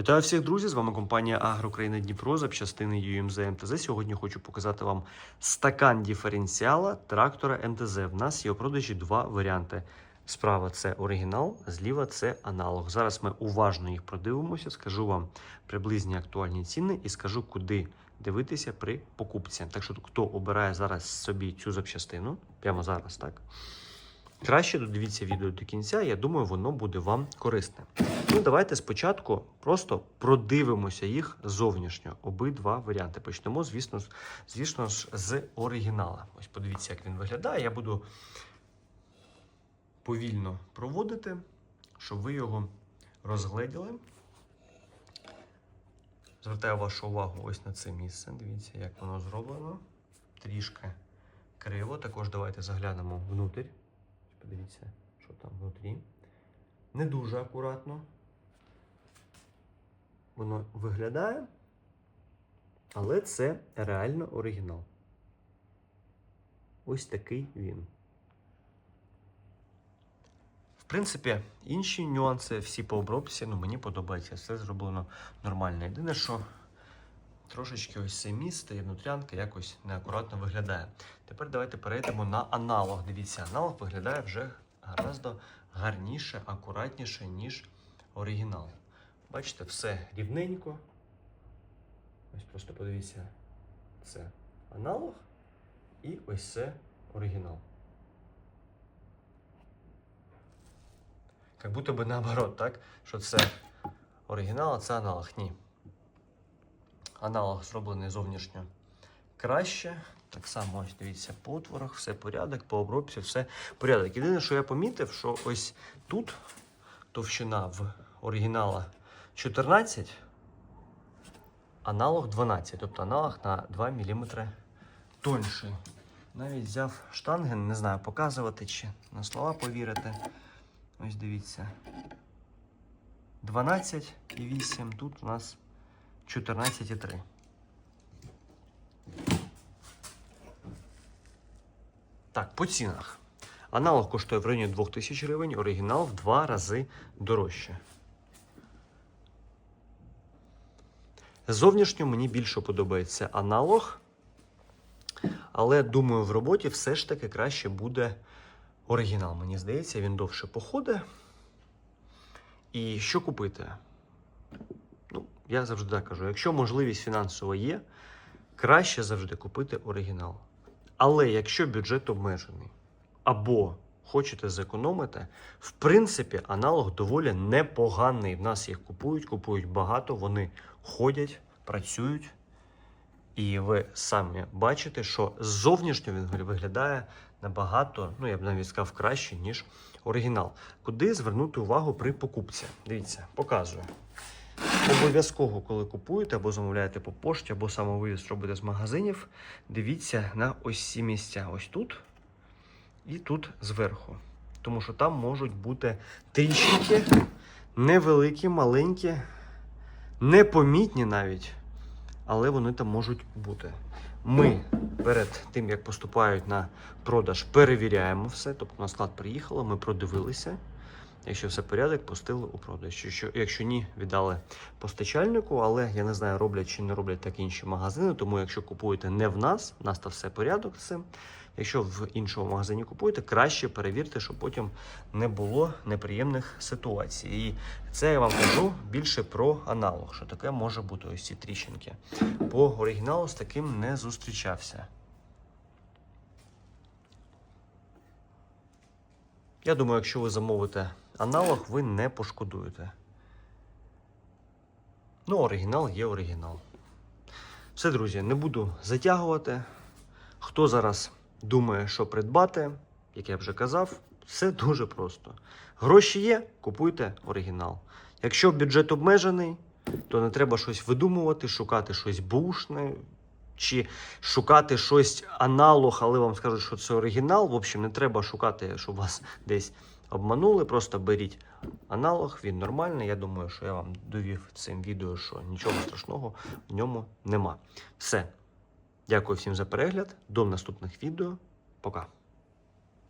Вітаю всіх друзів! З вами компанія Агрокраїна Дніпро запчастини UMZ МТЗ. Сьогодні хочу показати вам стакан диференціала трактора МТЗ. В нас є у продажі два варіанти. Справа це оригінал, зліва це аналог. Зараз ми уважно їх продивимося, скажу вам приблизні актуальні ціни і скажу, куди дивитися при покупці. Так що, хто обирає зараз собі цю запчастину, прямо зараз, так? Краще додивіться відео до кінця, я думаю, воно буде вам корисне. Ну, давайте спочатку просто продивимося їх зовнішньо. Обидва варіанти. Почнемо, звісно, ж- звісно ж, з оригінала. Ось подивіться, як він виглядає. Я буду повільно проводити, щоб ви його розгледіли. Звертаю вашу увагу ось на це місце. Дивіться, як воно зроблено. Трішки криво. Також давайте заглянемо внутрь. Подивіться, що там внутрі. Не дуже акуратно. Воно виглядає, але це реально оригінал. Ось такий він. В принципі, інші нюанси, всі по обробці, ну мені подобається. Все зроблено нормально. Єдине, що трошечки ось це місце і внутрянка якось неакуратно виглядає. Тепер давайте перейдемо на аналог. Дивіться, аналог виглядає вже гораздо гарніше, акуратніше, ніж оригінал. Бачите, все рівненько. Ось просто подивіться, це аналог і ось це оригінал. Як будто би наоборот, так? Що це оригінал, а це аналог. Ні. Аналог зроблений зовнішньо краще. Так само, ось дивіться, по отворах, все порядок, по обробці, все порядок. Єдине, що я помітив, що ось тут товщина в оригінала 14, аналог 12, тобто аналог на 2 мм тонший. Навіть взяв штанген, не знаю, показувати чи на слова повірити. Ось дивіться. 12,8, тут у нас 14,3. Так, по цінах. Аналог коштує в районі 2000 гривень, оригінал в два рази дорожче. Зовнішньо мені більше подобається аналог, але думаю, в роботі все ж таки краще буде оригінал. Мені здається, він довше походить. І що купити? Ну, я завжди так кажу: якщо можливість фінансова є, краще завжди купити оригінал. Але якщо бюджет обмежений або хочете зекономити, в принципі, аналог доволі непоганий. В нас їх купують, купують багато, вони ходять, працюють. І ви самі бачите, що зовнішньо він виглядає набагато, ну я б навіть сказав, краще, ніж оригінал. Куди звернути увагу при покупці? Дивіться, показую. Обов'язково, коли купуєте або замовляєте по пошті, або самовивіз робите з магазинів, дивіться на ось ці місця. Ось тут і тут зверху. Тому що там можуть бути тріщинки, невеликі, маленькі, непомітні навіть, але вони там можуть бути. Ми перед тим, як поступають на продаж, перевіряємо все. Тобто на склад приїхало, ми продивилися. Якщо все порядок, пустили у продаж. Якщо, якщо ні, віддали постачальнику, але я не знаю, роблять чи не роблять так інші магазини. Тому якщо купуєте не в нас, в нас то все порядок з цим. Якщо в іншому магазині купуєте, краще перевірте, щоб потім не було неприємних ситуацій. І це я вам кажу більше про аналог, що таке може бути ось ці тріщинки. По оригіналу з таким не зустрічався. Я думаю, якщо ви замовите аналог, ви не пошкодуєте. Ну, оригінал є оригінал. Все, друзі, не буду затягувати. Хто зараз думає, що придбати, як я вже казав, все дуже просто. Гроші є, купуйте оригінал. Якщо бюджет обмежений, то не треба щось видумувати, шукати щось бушне, чи шукати щось аналог, але вам скажуть, що це оригінал. В общем, не треба шукати, щоб вас десь обманули. Просто беріть аналог, він нормальний. Я думаю, що я вам довів цим відео, що нічого страшного в ньому нема. Все. Дякую всім за перегляд. До наступних відео. Пока.